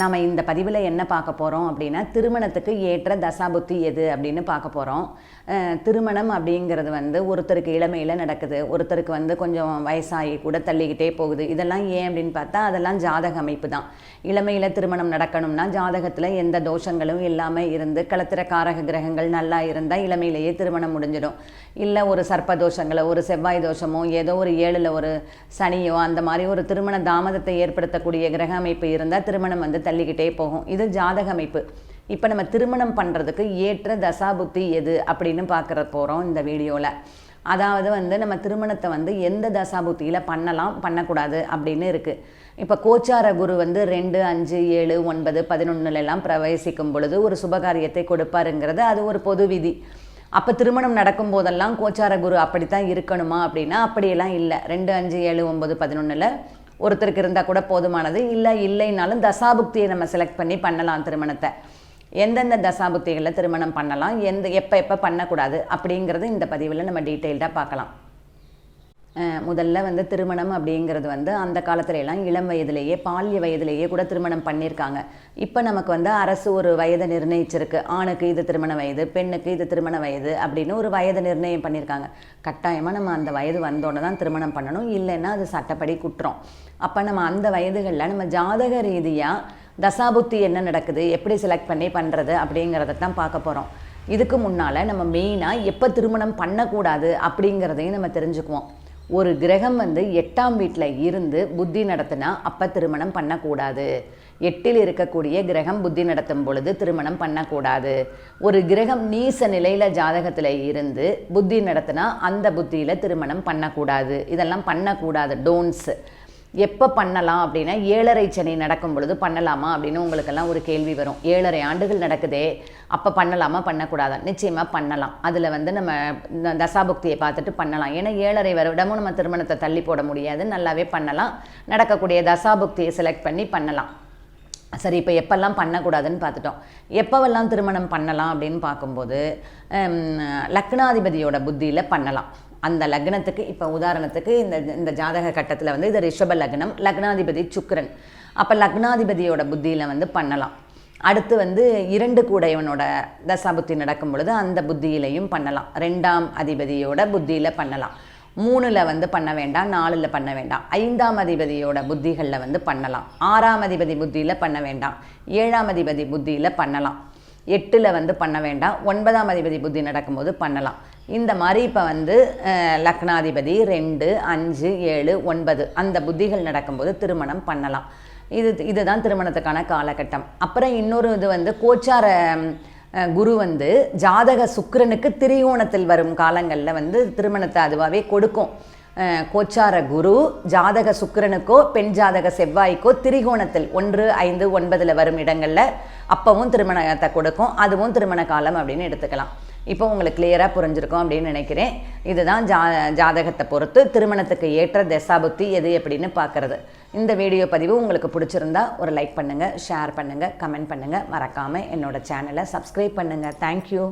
நாம் இந்த பதிவில் என்ன பார்க்க போகிறோம் அப்படின்னா திருமணத்துக்கு ஏற்ற தசாபுத்தி எது அப்படின்னு பார்க்க போகிறோம் திருமணம் அப்படிங்கிறது வந்து ஒருத்தருக்கு இளமையில் நடக்குது ஒருத்தருக்கு வந்து கொஞ்சம் வயசாகி கூட தள்ளிக்கிட்டே போகுது. இதெல்லாம் ஏன் அப்படின்னு பார்த்தா அதெல்லாம் ஜாதக அமைப்பு தான். இளமையில் திருமணம் நடக்கணும்னா ஜாதகத்தில் எந்த தோஷங்களும் இல்லாமல் இருந்து களத்திர காரக கிரகங்கள் நல்லா இருந்தால் இளமையிலேயே திருமணம் முடிஞ்சிடும். இல்லை ஒரு சர்ப்ப தோஷங்களோ ஒரு செவ்வாய் தோஷமோ ஏதோ ஒரு ஏழில் ஒரு சனியோ அந்த மாதிரி ஒரு திருமண தாமதத்தை ஏற்படுத்தக்கூடிய கிரக அமைப்பு இருந்தால் திருமணம் வந்து தள்ளிக்கிட்டே போகும். இது ஜாதக அமைப்பு இப்போ நம்ம திருமணம் பண்ணுறதுக்கு ஏற்ற தசாபுத்தி எது அப்படின்னு பார்க்குற போகிறோம் இந்த வீடியோவில் அதாவது வந்து நம்ம திருமணத்தை வந்து எந்த தசாபுத்தியில் பண்ணலாம் பண்ணக்கூடாது அப்படின்னு இருக்குது இப்போ கோச்சார குரு வந்து ரெண்டு அஞ்சு ஏழு ஒன்பது பதினொன்னுலெல்லாம் பிரவேசிக்கும் பொழுது ஒரு சுபகாரியத்தை கொடுப்பாருங்கிறது அது ஒரு பொது விதி. அப்போ திருமணம் நடக்கும் போதெல்லாம் கோச்சார குரு அப்படித்தான் இருக்கணுமா அப்படின்னா அப்படியெல்லாம் இல்லை. ரெண்டு அஞ்சு ஏழு ஒன்பது பதினொன்றில் ஒருத்தருக்கு இருந்தால் கூட போதுமானது. இல்லை இல்லைனாலும் தசாபுக்தியை நம்ம செலக்ட் பண்ணி பண்ணலாம் திருமணத்தை. எந்தெந்த தசாபுக்திகளில் திருமணம் பண்ணலாம்? எந்த எப்போ எப்போ பண்ணக்கூடாது? அப்படிங்கிறது இந்த பதிவில் நம்ம டீட்டெயில்டாக பார்க்கலாம். முதல்ல வந்து திருமணம் அப்படிங்கிறது வந்து அந்த காலத்துல எல்லாம் இளம் வயதிலேயே பால்ய வயதிலேயே கூட திருமணம் பண்ணியிருக்காங்க இப்போ நமக்கு வந்து அரசு ஒரு வயதை நிர்ணயிச்சிருக்கு. ஆணுக்கு இது திருமண வயது பெண்ணுக்கு இது திருமண வயது அப்படின்னு ஒரு வயதை நிர்ணயம் பண்ணியிருக்காங்க கட்டாயமாக நம்ம அந்த வயது வந்தோடனே தான் திருமணம் பண்ணணும். இல்லைன்னா அது சட்டப்படி குற்றம். அப்போ நம்ம அந்த வயதுகளில் நம்ம ஜாதக ரீதியாக தசாபுத்தி என்ன நடக்குது எப்படி செலக்ட் பண்ணி பண்ணுறது அப்படிங்கிறத தான் பார்க்க போகிறோம் இதுக்கு முன்னால் நம்ம மெயினாக எப்போ திருமணம் பண்ணக்கூடாது அப்படிங்கிறதையும் நம்ம தெரிஞ்சுக்குவோம். ஒரு கிரகம் வந்து எட்டாம் வீட்டில் இருந்து புத்தி நடத்தினா அப்போ திருமணம் பண்ணக்கூடாது. எட்டில் இருக்கக்கூடிய கிரகம் புத்தி நடத்தும் பொழுது திருமணம் பண்ணக்கூடாது. ஒரு கிரகம் நீச நிலையில் ஜாதகத்தில் இருந்து புத்தி நடத்தினா அந்த புத்தியில் திருமணம் பண்ணக்கூடாது. இதெல்லாம் பண்ணக்கூடாது. டோன்ஸ் எப்போ பண்ணலாம் அப்படின்னா ஏழரை சனி நடக்கும் பொழுது பண்ணலாமா அப்படின்னு உங்களுக்கெல்லாம் ஒரு கேள்வி வரும். ஏழரை ஆண்டுகள் நடக்குதே அப்போ பண்ணலாமா பண்ணக்கூடாதா? நிச்சயமாக பண்ணலாம். அதில் வந்து நம்ம தசாபுக்தியை பார்த்துட்டு பண்ணலாம். ஏன்னா ஏழரை வருடமும் நம்ம திருமணத்தை தள்ளி போட முடியாது. நல்லாவே பண்ணலாம். நடக்கக்கூடிய தசாபுக்தியை செலக்ட் பண்ணி பண்ணலாம். சரி இப்போ எப்பெல்லாம் பண்ணக்கூடாதுன்னு பார்த்துட்டோம். எப்போவெல்லாம் திருமணம் பண்ணலாம் அப்படின்னு பார்க்கும்போது லக்னாதிபதியோட புத்தியில் பண்ணலாம். அந்த லக்னத்துக்கு இப்போ உதாரணத்துக்கு இந்த இந்த ஜாதக கட்டத்தில் வந்து இது ரிஷப லக்னம் லக்னாதிபதி சுக்கரன். அப்போ லக்னாதிபதியோட புத்தியில் வந்து பண்ணலாம். அடுத்து வந்து இரண்டு கூடையவனோட தசாபுத்தி நடக்கும் பொழுது அந்த புத்தியிலையும் பண்ணலாம். ரெண்டாம் அதிபதியோட புத்தியில் பண்ணலாம். மூணில் வந்து பண்ண வேண்டாம் நாலில் பண்ண வேண்டாம். ஐந்தாம் அதிபதியோட புத்திகளில் வந்து பண்ணலாம். ஆறாம் அதிபதி புத்தியில் பண்ண வேண்டாம். ஏழாம் அதிபதி புத்தியில் பண்ணலாம். எட்டில் வந்து பண்ண வேண்டாம். ஒன்பதாம் அதிபதி புத்தி நடக்கும்போது பண்ணலாம். இந்த மாதிரி இப்போ வந்து லக்னாதிபதி ரெண்டு அஞ்சு ஏழு ஒன்பது அந்த புத்திகள் நடக்கும்போது திருமணம் பண்ணலாம். இது இதுதான் திருமணத்துக்கான காலகட்டம். அப்புறம் இன்னொரு இது வந்து கோச்சார குரு வந்து ஜாதக சுக்கிரனுக்கு திரிகோணத்தில் வரும் காலங்களில் வந்து திருமணத்தை அதுவாகவே கொடுக்கும். கோச்சார குரு ஜாதக சுக்கிரனுக்கோ பெண் ஜாதக செவ்வாய்க்கோ திரிகோணத்தில் ஒன்று ஐந்து ஒன்பதில் வரும் இடங்களில் அப்பவும் திருமணத்தை கொடுக்கும். அதுவும் திருமண காலம் அப்படின்னு எடுத்துக்கலாம். இப்போ உங்களுக்கு கிளியராக புரிஞ்சிருக்கும் அப்படின்னு நினைக்கிறேன். இதுதான் ஜா ஜாதகத்தை பொறுத்து திருமணத்துக்கு ஏற்ற தசாபுத்தி எது எப்படின்னு பார்க்குறது. இந்த வீடியோ பதிவு உங்களுக்கு பிடிச்சிருந்தா ஒரு லைக் பண்ணுங்கள் ஷேர் பண்ணுங்கள் கமெண்ட் பண்ணுங்கள் மறக்காமல் என்னோட சேனலை சப்ஸ்கிரைப் பண்ணுங்கள் தேங்க்யூ